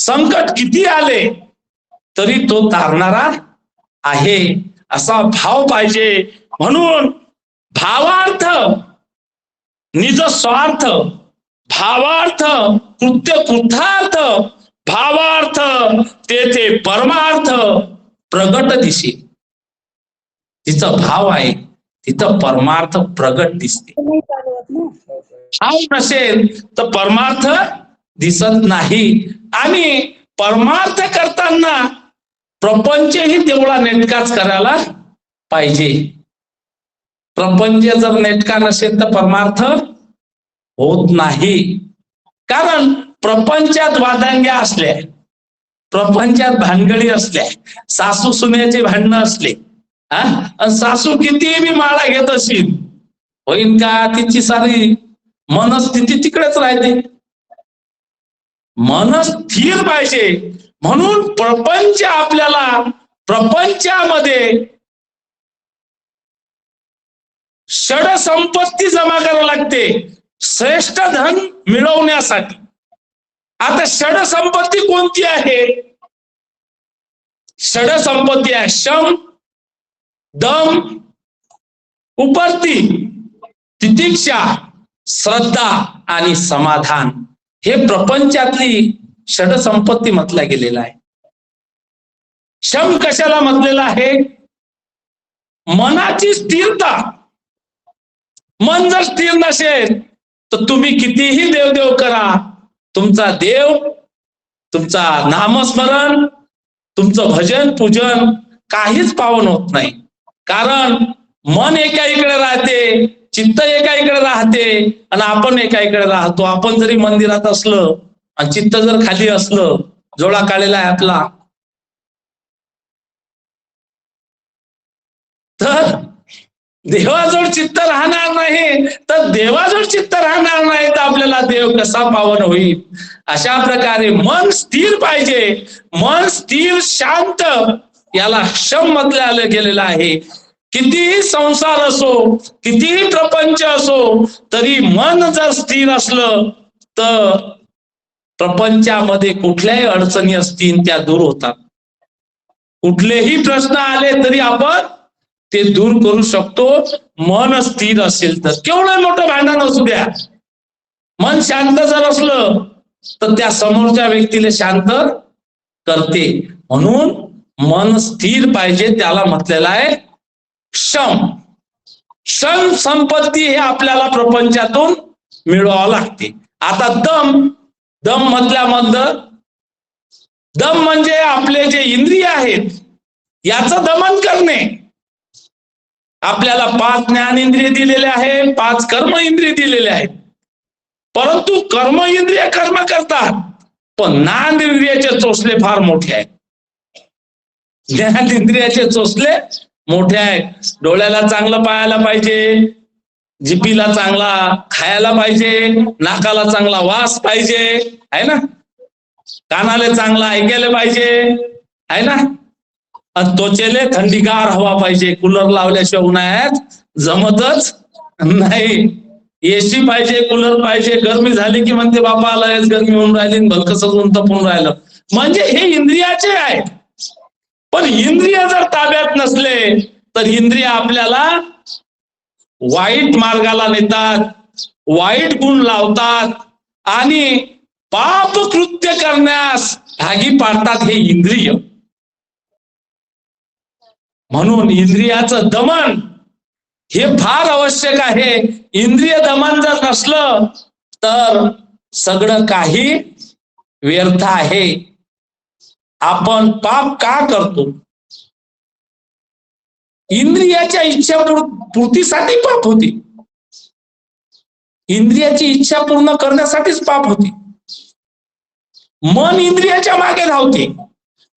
संकट किती आले तरी तो तारणारा आहे असा भाव पाहिजे. म्हणून भावार्थ निज स्वार्थ भावार्थ कृत्य कृथार्थ भावार्थ तेथे परमार्थ प्रगट दिसे. तिचा भाव आहे तिथं परमार्थ प्रगट दिसते. भाव नसेल तर परमार्थ दिसत नाही. आणि परमार्थ करताना प्रपंचही तेवढा नेटकाच करायला पाहिजे. प्रपंच जर नेटका नसेल तर परमार्थ होत नाही. कारण प्रपंचात वादांग्या असल्या प्रपंचात भानगडी असल्या सासू सुन्याचे भांडणं असले हा? आणि सासू कितीही मी माळा घेत असेल होईन का? तिची सारी मनस्थिती तिकडेच राहते. मन स्थिर पाहिजे. म्हणून प्रपंच आपल्याला प्रपंचामध्ये षड संपत्ती जमा करावी लागते. श्रेष्ठ धन मिळवण्यासाठी. आता षड संपत्ती कोणती आहे? षड संपत्ती आहे शम दम उपरती तितिक्षा श्रद्धा आणि समाधान. हे प्रपंचातली षडसंपत्ती म्हटल्या गेलेला आहे. शम कशाला म्हटलेला आहे? मनाची स्थिरता. मन जर स्थिर नसेल तर तुम्ही कितीही देवदेव करा. तुमचा देव तुमचा नामस्मरण तुमचं भजन पूजन काहीच पावन होत नाही. कारण मन एका इकडे राहते चित्त एका इकडे राहते आणि आपण एका इकडे राहतो. आपण जरी मंदिरात असलं आणि चित्त जर खाली असलं जोडा काढलेला आहे आपला. तर देवाजवळ चित्त राहणार नाही तर देवाजवळ चित्त राहणार नाही तर आपल्याला देव कसा पावन होईल? अशा प्रकारे मन स्थिर पाहिजे. मन स्थिर शांत याला शम मधले आलं गेलेलं आहे. कितीही संसार असो कितीही प्रपंच असो तरी मन जर स्थिर असलं तर प्रपंचामध्ये कुठल्याही अडचणी असतील त्या दूर होतात. कुठलेही प्रश्न आले तरी आपण ते दूर करू शकतो. मन स्थिर असेल तर. केवढं मोठं भांडण असू द्या. मन शांत जर असलं तर त्या समोरच्या व्यक्तीला शांत करते. म्हणून मन स्थिर पाहिजे त्याला म्हटलेलं आहे क्षम क्षम संपत्ती हे आपल्याला प्रपंचातून मिळवावं लागते. आता दम दम मधल्यामधलं दम म्हणजे आपले जे इंद्रिय आहेत याचं दमन करणे. आपल्याला पाच ज्ञान इंद्रिय दिलेले आहे पाच कर्म इंद्रिय दिलेले आहेत. परंतु कर्म इंद्रिय कर्म करतात पण ज्ञान इंद्रियाचे चोचले फार मोठे आहेत. ज्ञान इंद्रियाचे चोचले मोठ्या आहेत डोळ्याला चांगलं पाहायला पाहिजे. जिपीला चांगला खायला पाहिजे. नाकाला चांगला वास पाहिजे. आहे ना? कानाला चांगला ऐकायला पाहिजे. आहे ना? आणि त्वचेले थंडीगार हवा पाहिजे. कूलर लावल्याशिवाय उन्हाळ्यात जमतच नाही. एसी पाहिजे कूलर पाहिजे. गरमी झाली की म्हणते बापा आला गरमी होऊन राहिली भलकसच ऊन तपून राहिलं. म्हणजे हे इंद्रियाचे आहेत. पण इंद्रिय जर ताब्यात नसले तर इंद्रिय आपल्याला वाईट मार्गाला नेतात वाईट गुण लावतात आणि पाप कृत्य करण्यास भागी पाडतात हे इंद्रिय. म्हणून इंद्रियाचं दमन हे फार आवश्यक आहे. इंद्रिय दमन जर नसलं तर सगळं काही व्यर्थ आहे. आपण पाप का करतो? इंद्रियाच्या इच्छा पूर्तीसाठी पाप होती. इंद्रियाची इच्छा पूर्ण करण्यासाठीच पाप होती. मन इंद्रियाच्या मागे धावते.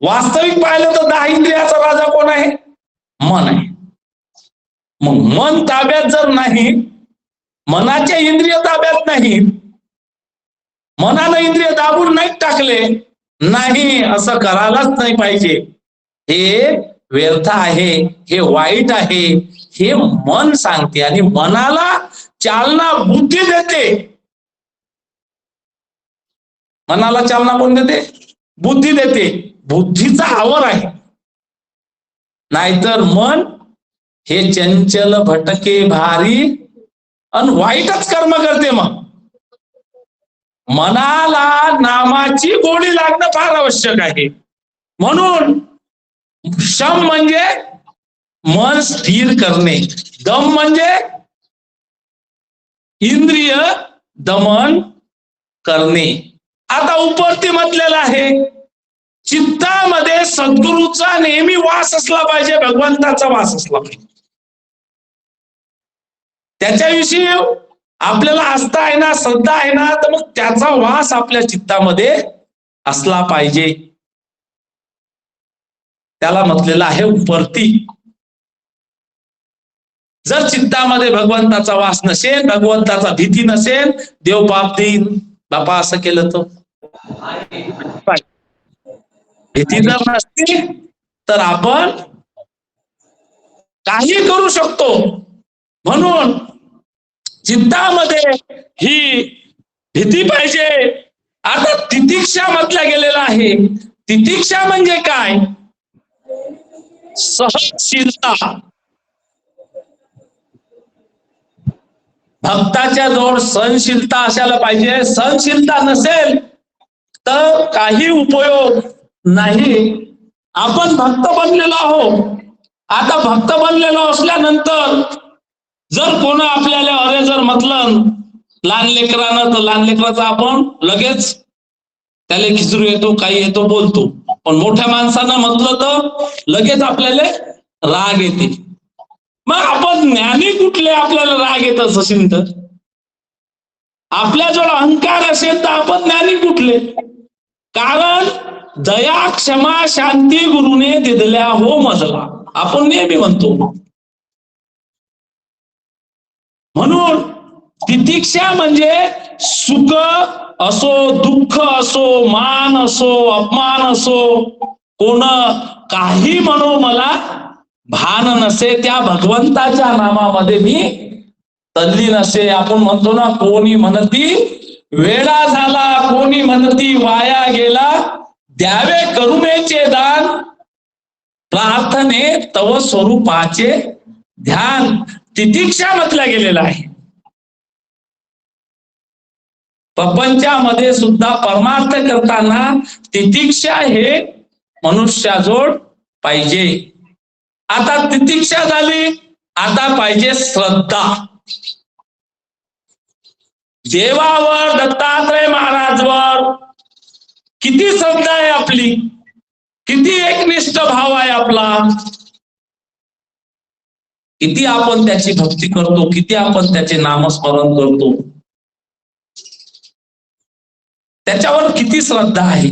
वास्तविक पाहिलं तर दहा इंद्रियाचा राजा कोण आहे? मन आहे. मग मन ताब्यात जर नाही मनाच्या इंद्रिय ताब्यात नाही मनाला इंद्रिय दाबून नाही टाकले नाही असं करायलाच नाही पाहिजे. हे व्यर्थ आहे हे वाईट आहे हे मन सांगते आणि मनाला चालना बुद्धी देते. मनाला चालना कोण देते? बुद्धी देते. बुद्धीचा आवर आहे. नाहीतर मन हे चंचल भटके भारी आणि वाईटच कर्म करते मग. मनाला नामाची गोडी लागणं फार आवश्यक आहे. म्हणून शम म्हणजे मन स्थिर करणे. दम म्हणजे इंद्रिय दमन करणे. आता उपरती म्हटलेलं आहे चित्तामध्ये सद्गुरूचा नेहमी वास असला पाहिजे भगवंताचा वास असला पाहिजे. त्याच्याविषयी आपल्याला आस्था आहे ना श्रद्धा आहे ना तर मग त्याचा वास आपल्या चित्तामध्ये असला पाहिजे. त्याला म्हटलेलं आहे परती जर चित्तामध्ये भगवंताचा वास नसेल भगवंताचा भीती नसेल देव बाप देईन. बापा असं केलं तर? भीती जर नसती तर आपण काही करू शकतो. म्हणून चित्तामध्ये ही भीती पाहिजे. आता तितिक्षा म्हटल्या गेलेला आहे. तितिक्षा म्हणजे काय? सहनशीलता. भक्ताच्या जवळ सहनशीलता असायला पाहिजे. सहनशीलता नसेल तर काही उपयोग नाही. आपण भक्त बनलेलो आहोत. आता भक्त बनलेलो असल्यानंतर जर कोण आपल्याला अरे जर म्हटलं लहान लेकरानं तर लहान लेकराचा आपण लगेच त्याला खिचरू येतो काही येतो बोलतो. पण मोठ्या माणसानं म्हटलं तर लगेच आपल्याला राग येते. मग आपण ज्ञानी कुठले आपल्याला राग येत असेल तर? आपल्याजवळ अहंकार असेल तर आपण ज्ञानी कुठले? कारण दया क्षमा शांती गुरुने दिदल्या हो मजला. आपण नेहमी म्हणतो. म्हणून तितिक्षा म्हणजे सुख असो दुःख असो मान असो अपमान असो कोण काही म्हणो मला भान नसे त्या भगवंताच्या नामामध्ये मी तल्ली नसे. आपण म्हणतो ना कोणी म्हणती वेळा झाला कोणी म्हणती वाया गेला द्यावे करुणेचे दान प्रार्थने तव स्वरूपाचे ध्यान. तितिक्षा म्हटल्या गेलेला आहे. प्रपंचामध्ये सुद्धा परमार्थ करताना तितिक्षा हे मनुष्याजोड पाहिजे. आता तितिक्षा झाली आता पाहिजे श्रद्धा. देवावर दत्तात्रय महाराजवर किती श्रद्धा आहे आपली. किती एकनिष्ठ भाव आहे आपला. किती आपण त्याची भक्ती करतो किती आपण त्याचे नामस्मरण करतो. त्याच्यावर किती श्रद्धा आहे.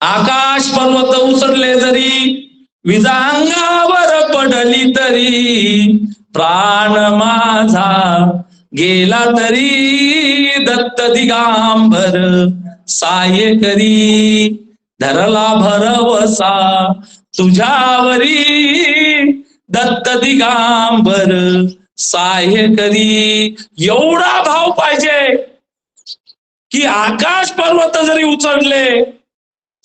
आकाश पर्वत उसरले जरी विजांगावर पडली तरी प्राण माझा गेला तरी दत्त दिगांबर साय करी धरला भरवसा तुझ्यावरी. दत्त दिगांबर. साह्य करी. एवढा भाव पाहिजे की आकाश पर्वत जरी उचलले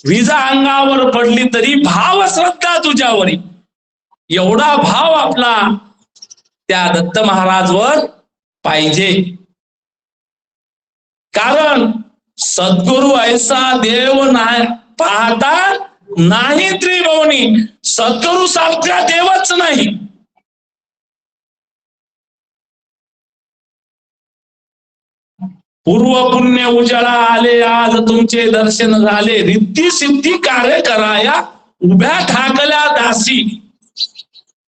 विजा अंगावर पडली तरी भाव श्रद्धा तुझ्यावरी. एवढा भाव आपला त्या दत्त महाराजवर पाहिजे. कारण सद्गुरु ऐसा देव नाही पाहता नाही त्रिभुवनी सद्गुरु सारख्या देवच नाही. पूर्व पुण्य उजाळा आले आज तुमचे दर्शन झाले. रिद्धी सिद्धी कार्य कराया उभ्या ठाकल्या दासी.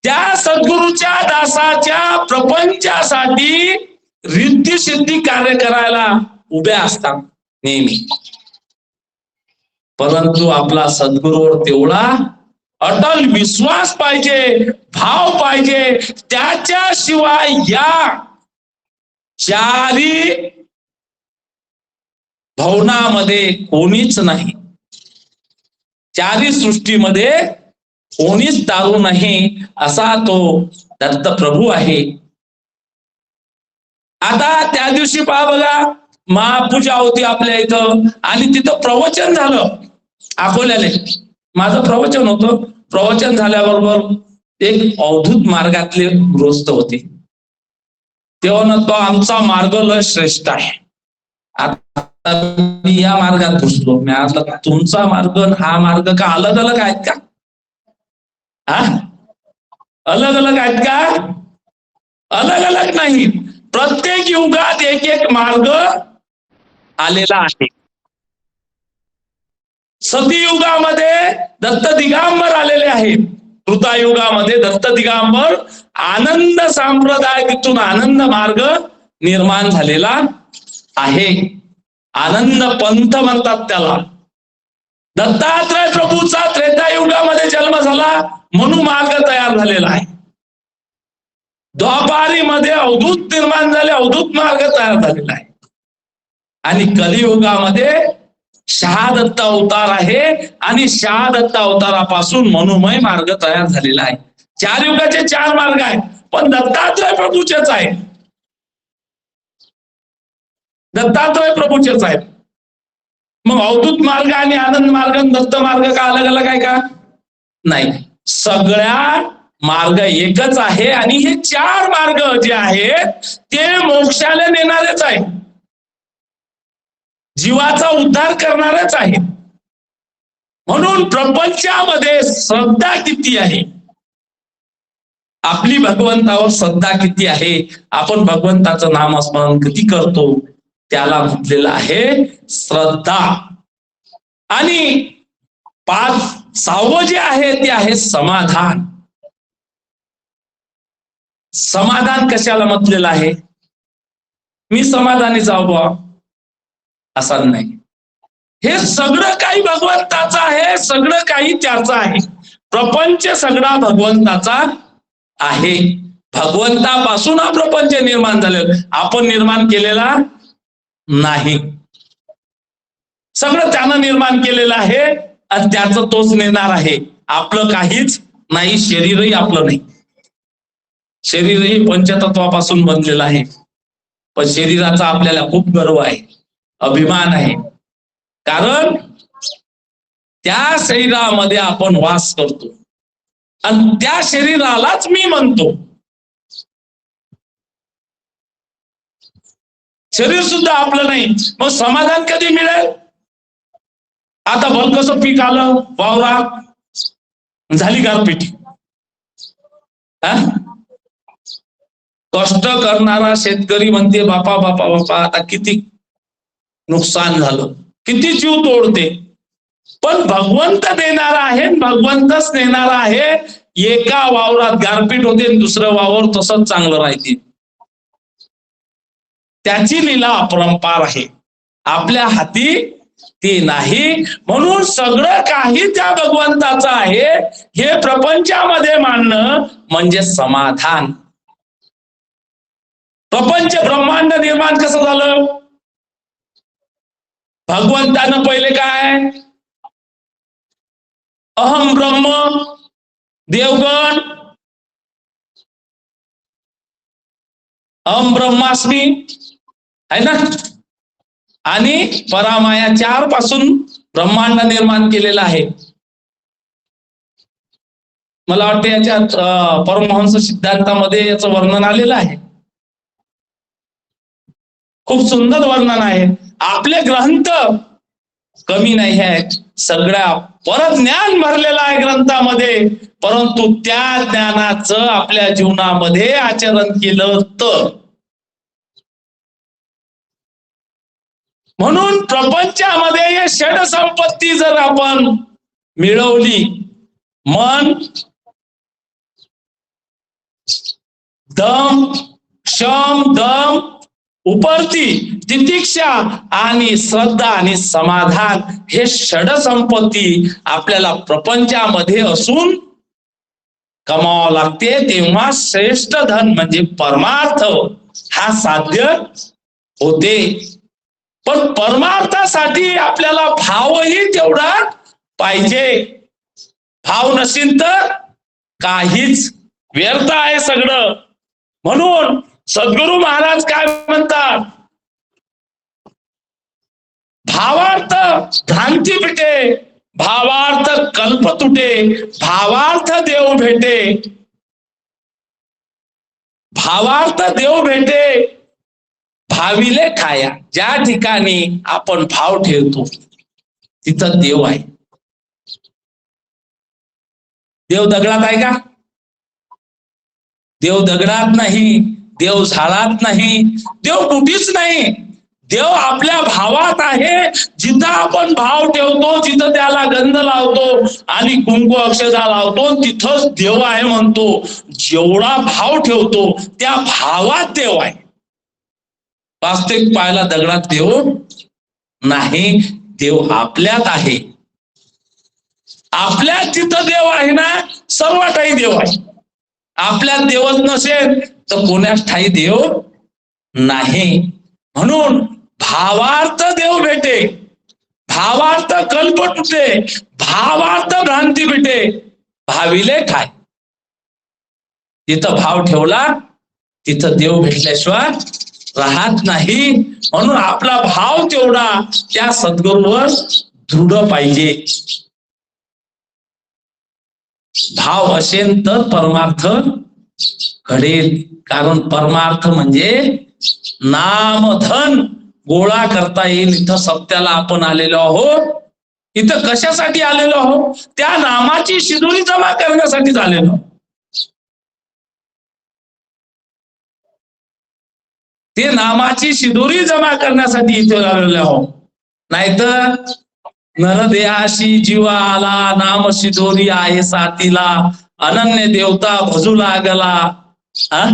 त्या सद्गुरूच्या दासाच्या प्रपंचासाठी रिद्धी सिद्धी कार्य करायला उभ्या असतात नेहमी. परंतु आपला सद्गुरूवर तेवढा अटल विश्वास पाहिजे भाव पाहिजे. त्याच्याशिवाय या चारी भवनामध्ये कोणीच नाही. चारी सृष्टीमध्ये कोणीच तारू नाही असा तो दत्त प्रभू आहे. आता त्या दिवशी पहा बघा महापूजा होती आपल्या इथं आणि तिथं प्रवचन झालं. अकोल्याले माझं प्रवचन होतं. प्रवचन झाल्याबरोबर एक अवधूत मार्गातले गृहस्थ होते. तेव्हा ना तो आमचा मार्ग लय श्रेष्ठ आहे. आता मी या मार्गात घुसलो. मी आता तुमचा मार्ग हा मार्ग का अलग अलग आहेत का? हा? अलग अलग आहेत का? अलग अलग नाही. प्रत्येक युगात एक एक मार्ग आलेला आहे. सतीयुगामध्ये दत्त दिगांबर आलेले आहेत. कृतायुगामध्ये दत्त दिगांबर आनंद सांप्रदायातून आनंद मार्ग निर्माण झालेला आहे. आनंद पंथ म्हणतात त्याला. दत्तात्रय प्रभूचा त्रेतायुगामध्ये जन्म झाला म्हणून मार्ग तयार झालेला आहे. द्वापारीमध्ये अवधूत निर्माण झाले अवधूत मार्ग तयार झालेला आहे. आणि कलियुगामध्ये शहादत्त अवतार आहे आणि शहादत्त अवतारापासून मनुमय मार्ग तयार झालेला आहे. चार युगाचे चार मार्ग आहेत पण दत्तात्रय प्रभूचेच आहे दत्तात्रय प्रभूचेच आहेत. मग अवधूत मार्ग आणि आनंद मार्ग आणि दत्त मार्ग का अलग अलग आहे का? नाही. सगळ्या मार्ग एकच आहे आणि हे चार मार्ग जे आहेत ते मोक्षाला नेणारेच आहेत. जीवाचा उद्धार करणारच आहे म्हणून प्रपंचामध्ये श्रद्धा किती आहे? आपली भगवंतावर श्रद्धा किती आहे? आपण भगवंताचं नामस्मरण किती करतो? त्याला म्हटलेलं आहे श्रद्धा. आणि पाच सहावं जे आहे ते आहे समाधान. समाधान कशाला म्हटलेलं आहे? मी समाधानी जाऊ बा असा नाही. हे सगळं काही भगवंताचं आहे सगळं काही त्याचं आहे. प्रपंच सगळा भगवंताचा आहे. भगवंतापासून हा प्रपंच निर्माण झाले आपण निर्माण केलेला नाही. सगळं त्यानं निर्माण केलेलं आहे आणि त्याचं तोच नेणार आहे. आपलं काहीच नाही शरीरही आपलं नाही. शरीरही पंचतत्वापासून बनलेलं आहे. पण शरीराचा आपल्याला खूप गर्व आहे. अभिमान आहे. कारण त्या शरीरामध्ये आपण वास करतो. आणि त्या शरीरालाच मी म्हणतो. शरीर सुद्धा आपलं नाही. मग समाधान कधी मिळेल? आता बघ कसं पीक आलं वावरा. झाली गारपीट. हा? कष्ट करणारा शेतकरी म्हणते बापा बापा बापा आता किती नुकसान झालं. किती जीव तोडते. पण भगवंत देणारा आहे भगवंतच नेणारा आहे. एका वावरात गारपीट होते दुसरं वावर तसंच चांगलं राहते. त्याची लीला अपरंपार आहे. आपल्या हाती ते नाही. म्हणून सगळं काही त्या भगवंताचं आहे. हे प्रपंचामध्ये मानणं म्हणजे समाधान. प्रपंच ब्रह्मांड निर्माण कसं झालं? भगवंतानं पहिले काय? अहम ब्रह्म देवगण. अहम ब्रह्मास्मी आहे ना? आणि परामाया चारपासून ब्रह्मांड निर्माण केलेलं आहे. मला वाटतं याच्यात परमहंस सिद्धांतामध्ये याचं वर्णन आलेलं आहे. खूप सुंदर वर्णन आहे. आपले ग्रंथ कमी नाही आहेत. सगळ्या परत ज्ञान भरलेलं आहे ग्रंथामध्ये. परंतु त्या ज्ञानाचं आपल्या जीवनामध्ये आचरण केलं तर म्हणून प्रपंचामध्ये षड संपत्ती जर आपण मिळवली मन दम क्षम दम उपरती तितिक्षा आणि श्रद्धा आणि समाधान हे षड संपत्ती आपल्याला प्रपंचामध्ये असून कमावं लागते. तेव्हा श्रेष्ठ धन म्हणजे परमार्थ हा साध्य होते. पण परमार्थासाठी आपल्याला भावही तेवढा पाहिजे. भाव नसेल तर काहीच व्यर्थ आहे सगळं. म्हणून सद्गुरु महाराज काय म्हणतात? भावार्थ भ्रांती पिटे भावार्थ कल्प तुटे भावार्थ देव भेटे. भावार्थ देव भेटे भाविले खाया. ज्या ठिकाणी आपण भाव ठेवतो तिथं देव आहे. देव दगडात आहे का? देव दगडात नाही. देव झाडात नाही. देव कुठेच नाही. देव आपल्या भावात आहे. जिथं आपण भाव ठेवतो जिथं त्याला गंध लावतो आणि कुंकू अक्षता लावतो तिथंच देव आहे म्हणतो. जेवढा भाव ठेवतो त्या भावात देव आहे. वास्तविक पाहायला दगडात देव नाही. देव आपल्यात आहे. आपल्यात जिथं देव आहे ना सर्व काही देव आहे. आपल्यात देवच नसेल तर कोण्याच ठाई देव नाही. म्हणून भावार्थ देव भेटे. भावार्थ कल्प तुटे भावार्थ भ्रांती भेटे. भाविले ठाय तिथं भाव ठेवला तिथं देव भेटल्याशिवाय राहत नाही. म्हणून आपला भाव तेवढा त्या सद्गुरूवर दृढ पाहिजे. भाव असेल तर परमार्थ घडेल कारण परमार्थ म्हणजे नामधन गोळा करता येईल. इथं सत्याला आपण आलेलो आहोत. इथं कशासाठी आलेलो आहोत? त्या नामाची शिदोरी जमा करण्यासाठीच आलेलो ते नामाची शिदोरी जमा करण्यासाठी इथे आलेलो आहोत. नाहीतर नरदेहाशी जीवा आला नाम शिदोरी आहे साथीला अनन्य देवता भजू लागला. हा?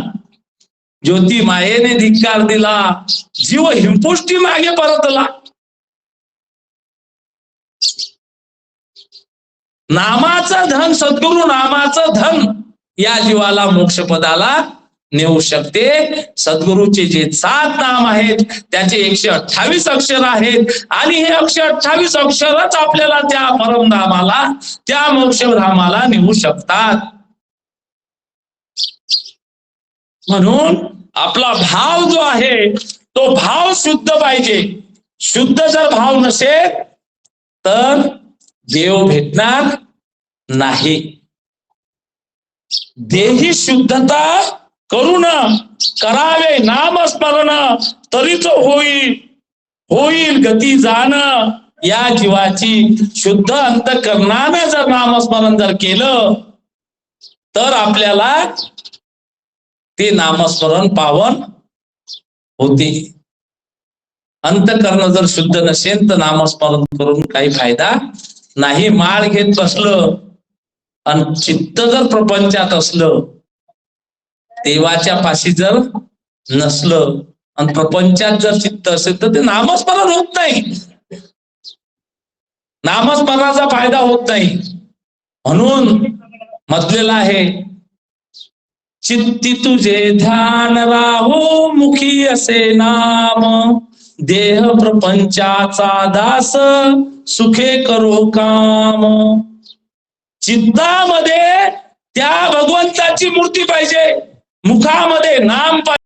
ज्योती मायेने धिक्कार दिला जीव हिंपुष्टी मागे परतला. नामाचं धन सद्गुरु नामाचं धन या जीवाला मोक्षपदाला नेऊ शकते. सद्गुरूचे जे सात नाम आहेत त्याचे एकशे अठ्ठावीस अक्षर आहेत. आणि हे एकशे अठ्ठावीस अक्षरच आपल्याला त्या परमधामाला त्या मोक्षधामाला नेऊ शकतात. म्हणून आपला भाव जो आहे तो भाव शुद्ध पाहिजे. शुद्ध जर भाव नसेल तर देव भेटणार नाही. देही शुद्धता करून करावे नामस्मरण तरीच होईल. होईल गती जाण या जीवाची शुद्ध अंतकरणाने जर नामस्मरण जर केलं तर आपल्याला ते नामस्मरण पावन होती. अंतकरण जर शुद्ध नसेल तर नामस्मरण करून काही फायदा नाही. माळ घेत बसलं आणि चित्त जर प्रपंचात असलं देवाच्या पाशी जर नसलं आणि प्रपंचात जर चित्त असेल तर ते नामस्मरण होत नाही. नामस्मरणाचा फायदा होत नाही. म्हणून म्हटलेला आहे चित्ती तुझे ध्यान राहो मुखी असे नाम. देह प्रपंचाचा दास सुखे करो काम. चित्तामध्ये त्या भगवंताची मूर्ती पाहिजे मुखामध्ये नाम पाहिजे.